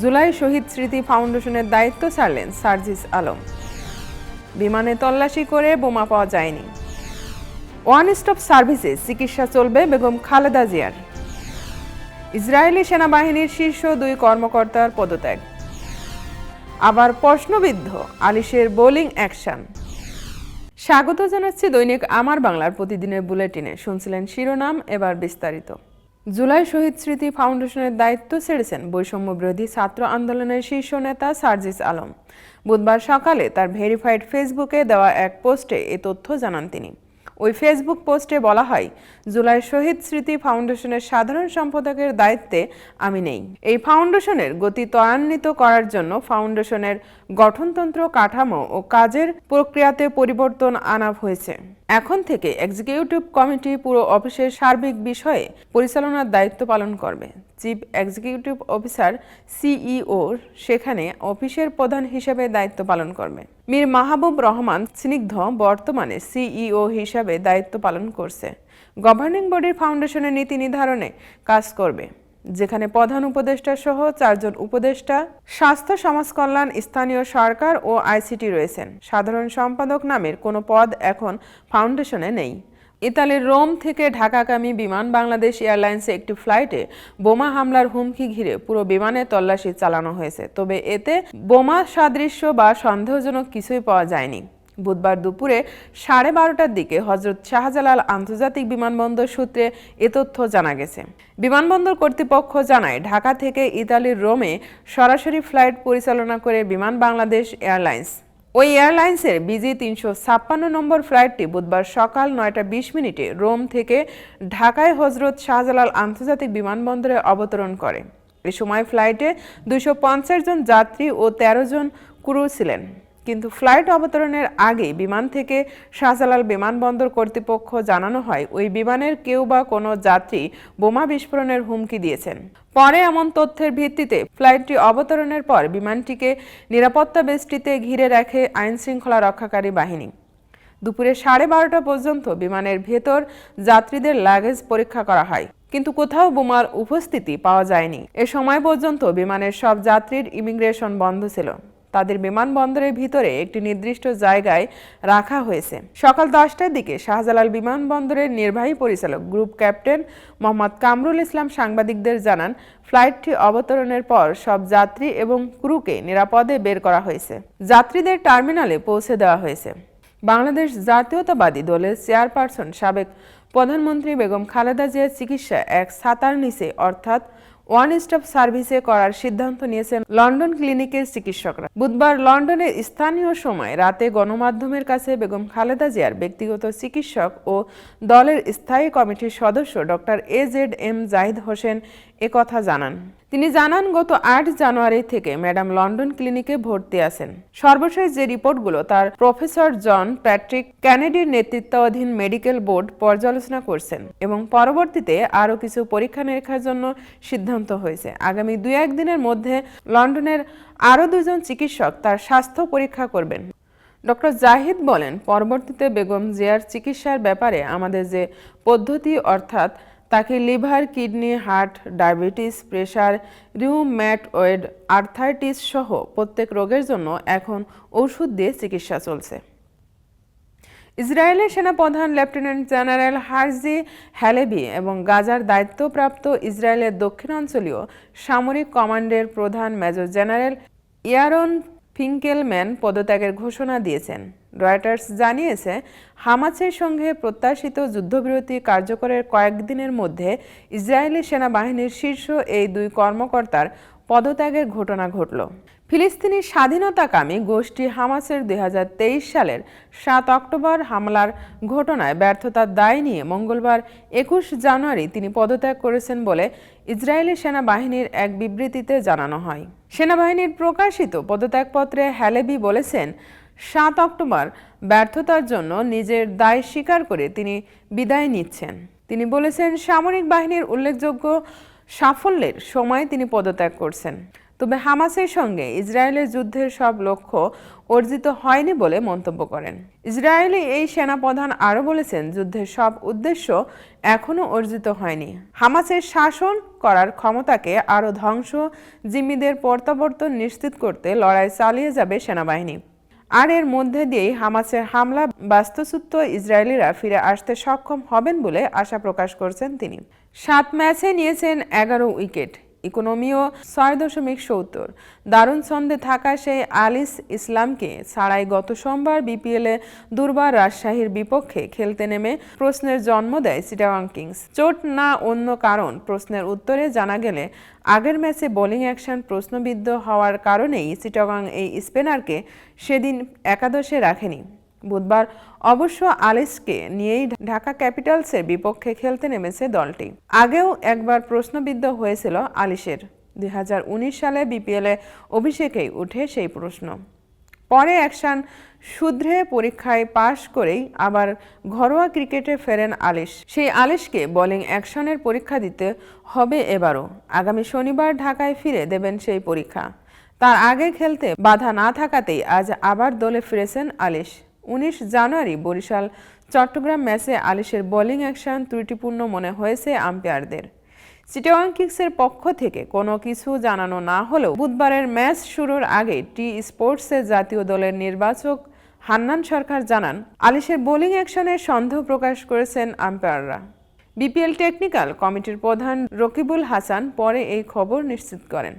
জুলাই শহীদ স্মৃতি ফাউন্ডেশনের দায়িত্ব ছাড়লেন সার্জিস আলম। বিমানে তল্লাশি করে বোমা পাওয়া যায়নি। ওয়ান স্টপ সার্ভিসে চিকিৎসা চলবে বেগম খালেদা জিয়ার। ইসরায়েলি সেনাবাহিনীর শীর্ষ দুই কর্মকর্তার পদত্যাগ। আবার প্রশ্নবিদ্ধ আলিশের বোলিং অ্যাকশন। স্বাগত জানাচ্ছি দৈনিক আমার বাংলার প্রতিদিনের বুলেটিনে। শুনছিলেন শিরোনাম, এবার বিস্তারিত। জুলাই শহীদ স্মৃতি ফাউন্ডেশনের দায়িত্ব ছেড়েছেন বৈষম্য বিরোধী ছাত্র আন্দোলনের শীর্ষ নেতা সার্জিস আলম। বুধবার সকালে তার ভেরিফাইড ফেসবুকে দেওয়া এক পোস্টে এ তথ্য জানান তিনি। ওই ফেসবুক পোস্টে বলা হয় জুলাই শহীদ স্মৃতি ফাউন্ডেশনের সাধারণ সম্পাদকের দায়িত্বে আমি নেই। এই ফাউন্ডেশনের গতি ত্বরান্বিত করার জন্য ফাউন্ডেশনের গঠনতন্ত্র কাঠামো ও কাজের প্রক্রিয়াতে পরিবর্তন আনা হয়েছে। এখন থেকে এক্সিকিউটিভ কমিটি পুরো অফিসের সার্বিক বিষয়ে পরিচালনার দায়িত্ব পালন করবে। চিফ এক্সিকিউটিভ অফিসার সিইও সেখানে অফিসের প্রধান হিসেবে দায়িত্ব পালন করবে মীর মাহবুব রহমান স্নিগ্ধ বর্তমানে সিইও হিসাবে দায়িত্ব পালন করছে। গভর্নিং বডির ফাউন্ডেশনের নীতি নির্ধারণে কাজ করবে, যেখানে প্রধান উপদেষ্টা সহ চারজন উপদেষ্টা, স্বাস্থ্য সমাজ কল্যাণ স্থানীয় সরকার ও আইসিটি রয়েছেন। সাধারণ সম্পাদক নামের কোনো পদ এখন ফাউন্ডেশনে নেই। ইতালির রোম থেকে ঢাকাগামী বিমান বাংলাদেশ এয়ারলাইন্সে একটি ফ্লাইটে বোমা হামলার হুমকি ঘিরে পুরো বিমানে তল্লাশি চালানো হয়েছে। তবে এতে বোমা সাদৃশ্য বা সন্দেহজনক কিছুই পাওয়া যায়নি। বুধবার দুপুরে সাড়ে বারোটার দিকে হজরত শাহজালাল আন্তর্জাতিক বিমানবন্দর সূত্রে এ তথ্য জানা গেছে। বিমানবন্দর কর্তৃপক্ষ জানায়, ঢাকা থেকে ইতালির রোমে সরাসরি ফ্লাইট পরিচালনা করে বিমান বাংলাদেশ এয়ারলাইন্স ওই এয়ারলাইন্সের বিজি তিনশো ছাপ্পান্ন নম্বর ফ্লাইটটি বুধবার সকাল নয়টা বিশ মিনিটে রোম থেকে ঢাকায় হজরত শাহজালাল আন্তর্জাতিক বিমানবন্দরে অবতরণ করে। এ সময় ফ্লাইটে দুশো জন যাত্রী ও ১৩ জন ক্রু ছিলেন। কিন্তু ফ্লাইট অবতরণের আগে বিমান থেকে শাহজালাল বিমানবন্দর কর্তৃপক্ষ জানানো হয়, ওই বিমানের কেউ বা কোনো যাত্রী বোমা বিস্ফোরণের হুমকি দিয়েছেন। পরে এমন তথ্যের ভিত্তিতে ফ্লাইটটি অবতরণের পর বিমানটিকে নিরাপত্তা বেষ্টিতে ঘিরে রাখে আইন শৃঙ্খলা রক্ষাকারী বাহিনী। দুপুরে সাড়ে বারোটা পর্যন্ত বিমানের ভেতর যাত্রীদের লাগেজ পরীক্ষা করা হয়, কিন্তু কোথাও বোমার উপস্থিতি পাওয়া যায়নি। এ সময় পর্যন্ত বিমানের সব যাত্রীর ইমিগ্রেশন বন্ধ ছিল। তাদের বিমানবন্দরের ভিতরে একটি নির্দিষ্ট জায়গায় রাখা হয়েছে। সকাল দশটার দিকে শাহজালাল বিমানবন্দরের নির্বাহী পরিচালক গ্রুপ ক্যাপ্টেন মোহাম্মদ কামরুল ইসলাম সাংবাদিকদের জানান, ফ্লাইটটি অবতরণের পর সব যাত্রী এবং ক্রুকে নিরাপদে বের করা হয়েছে। যাত্রীদের টার্মিনালে পৌঁছে দেওয়া হয়েছে। বাংলাদেশ জাতীয়তাবাদী দলের চেয়ারপারসন সাবেক প্রধানমন্ত্রী বেগম খালেদা জিয়ার চিকিৎসা এক সাতার নিচে অর্থাৎ ওয়ান স্টপ সার্ভিসে করার সিদ্ধান্ত নিয়েছেন লন্ডন ক্লিনিকের চিকিৎসকরা। বুধবার লন্ডনের স্থানীয় সময় রাতে গণমাধ্যমের কাছে বেগম খালেদা জিয়ার ব্যক্তিগত চিকিৎসক ও দলের স্থায়ী কমিটির সদস্য doctor A Z M Zahid Hossain একথা জানান। তিনি জানান, গত আট জানুয়ারি থেকে ম্যাডাম লন্ডন ক্লিনিকে ভর্তি আছেন। সর্বশেষ যে রিপোর্টগুলো তার প্রফেসর জন প্যাট্রিক ক্যানেডির নেতৃত্বাধীন মেডিকেল বোর্ড পর্যালোচনা করছেন এবং পরবর্তীতে আরও কিছু পরীক্ষা নিরীক্ষার জন্য সিদ্ধান্ত হয়েছে। আগামী দুই একদিনের মধ্যে লন্ডনের আরও দুজন চিকিৎসক তার স্বাস্থ্য পরীক্ষা করবেন। ডক্টর জাহিদ বলেন, পরবর্তীতে বেগম জিয়ার চিকিৎসার ব্যাপারে আমাদের যে পদ্ধতি, অর্থাৎ তাকে liver, kidney, heart, diabetes pressure rheumatoid, arthritis সহ প্রত্যেক রোগের জন্য এখন ওষুধ দিয়ে চিকিৎসা চলছে। ইসরায়েলের সেনাপ্রধান লেফটেন্যান্ট জেনারেল হারজি হ্যালেবি এবং গাজার দায়িত্বপ্রাপ্ত ইসরায়েলের দক্ষিণাঞ্চলীয় সামরিক কমান্ডের প্রধান মেজর জেনারেল ইয়ারন ফিঙ্কেলম্যান পদত্যাগের ঘোষণা দিয়েছেন। রয়টার্স জানিয়েছে, হামাসের সঙ্গে প্রত্যাশিত যুদ্ধবিরতি কার্যকরের কয়েকদিনের মধ্যে ইসরায়েলি সেনাবাহিনীর শীর্ষ এই দুই কর্মকর্তার পদত্যাগের ঘটনা ঘটল। ফিলিস্তিনি স্বাধীনতাকামী গোষ্ঠী হামাসের দুই হাজার তেইশ সালের সাত অক্টোবর হামলার ঘটনায় ব্যর্থতার দায় নিয়ে মঙ্গলবার একুশ জানুয়ারি তিনি পদত্যাগ করেছেন বলে ইসরায়েলি সেনাবাহিনীর এক বিবৃতিতে জানানো হয়। সেনাবাহিনীর প্রকাশিত পদত্যাগপত্রে হ্যালেবি বলেছেন, সাত অক্টোবর ব্যর্থতার জন্য নিজের দায় স্বীকার করে তিনি বিদায় নিচ্ছেন। তিনি বলেছেন, সামরিক বাহিনীর উল্লেখযোগ্য সাফল্যের সময় তিনি পদত্যাগ করছেন। তবে হামাসের সঙ্গে ইসরায়েলের যুদ্ধের সব লক্ষ্য অর্জিত হয়নি বলে মন্তব্য করেন। ইসরায়েলি এই সেনাপ্রধান আরও বলেছেন, যুদ্ধের সব উদ্দেশ্য এখনও অর্জিত হয়নি। হামাসের শাসন করার ক্ষমতাকে আরও ধ্বংস, জিম্মিদের প্রত্যাবর্তন নিশ্চিত করতে লড়াই চালিয়ে যাবে সেনাবাহিনী। আর এর মধ্যে দিয়েই হামাসের হামলা বাস্তুচ্যুত ইসরায়েলিরা ফিরে আসতে সক্ষম হবেন বলে আশা প্রকাশ করছেন তিনি। সাত ম্যাচে নিয়েছেন এগারো উইকেট। ইকোনমিও ছয় দশমিক সত্তর। দারুণ ছন্দে থাকা সেই আলিস ইসলামকে ছাড়াই গত সোমবার বিপিএলে দুর্বার রাজশাহীর বিপক্ষে খেলতে নেমে প্রশ্নের জন্ম দেয় চিটাগাং কিংস। চোট না অন্য কারণ প্রশ্নের উত্তরে জানা গেলে, আগের ম্যাচে বোলিং অ্যাকশন প্রশ্নবিদ্ধ হওয়ার কারণেই চিটাগাং এই স্পিনারকে সেদিন একাদশে রাখেনি। বুধবার অবশ্য আলিসকে নিয়েই ঢাকা ক্যাপিটালসের বিপক্ষে খেলতে নেমেছে দলটি। আগেও একবার প্রশ্নবিদ্ধ হয়েছিল আলিসের। দুই সালে বিপিএলে অভিষেকেই উঠে সেই প্রশ্ন। পরে অ্যাকশন শুধরে পরীক্ষায় পাশ করেই আবার ঘরোয়া ক্রিকেটে ফেরেন আলিশ সেই আলিশকে বোলিং অ্যাকশনের পরীক্ষা দিতে হবে এবারও। আগামী শনিবার ঢাকায় ফিরে দেবেন সেই পরীক্ষা। তার আগে খেলতে বাধা না থাকাতেই আজ আবার দলে ফিরেছেন আলিশ উনিশ জানুয়ারি বরিশাল, চট্টগ্রাম ম্যাচে আলিশের বোলিং অ্যাকশন ত্রুটিপূর্ণ মনে হয়েছে আম্পায়ারদের। চিটাগাং কিংসের পক্ষ থেকে কোনো কিছু জানানো না হলেও বুধবারের ম্যাচ শুরুর আগে টি স্পোর্টসের জাতীয় দলের নির্বাচক হান্নান সরকার জানান, আলিশের বোলিং অ্যাকশনে সন্দেহ প্রকাশ করেছেন আম্পায়াররা। বিপিএল টেকনিক্যাল কমিটির প্রধান রকিবুল হাসান পরে এই খবর নিশ্চিত করেন।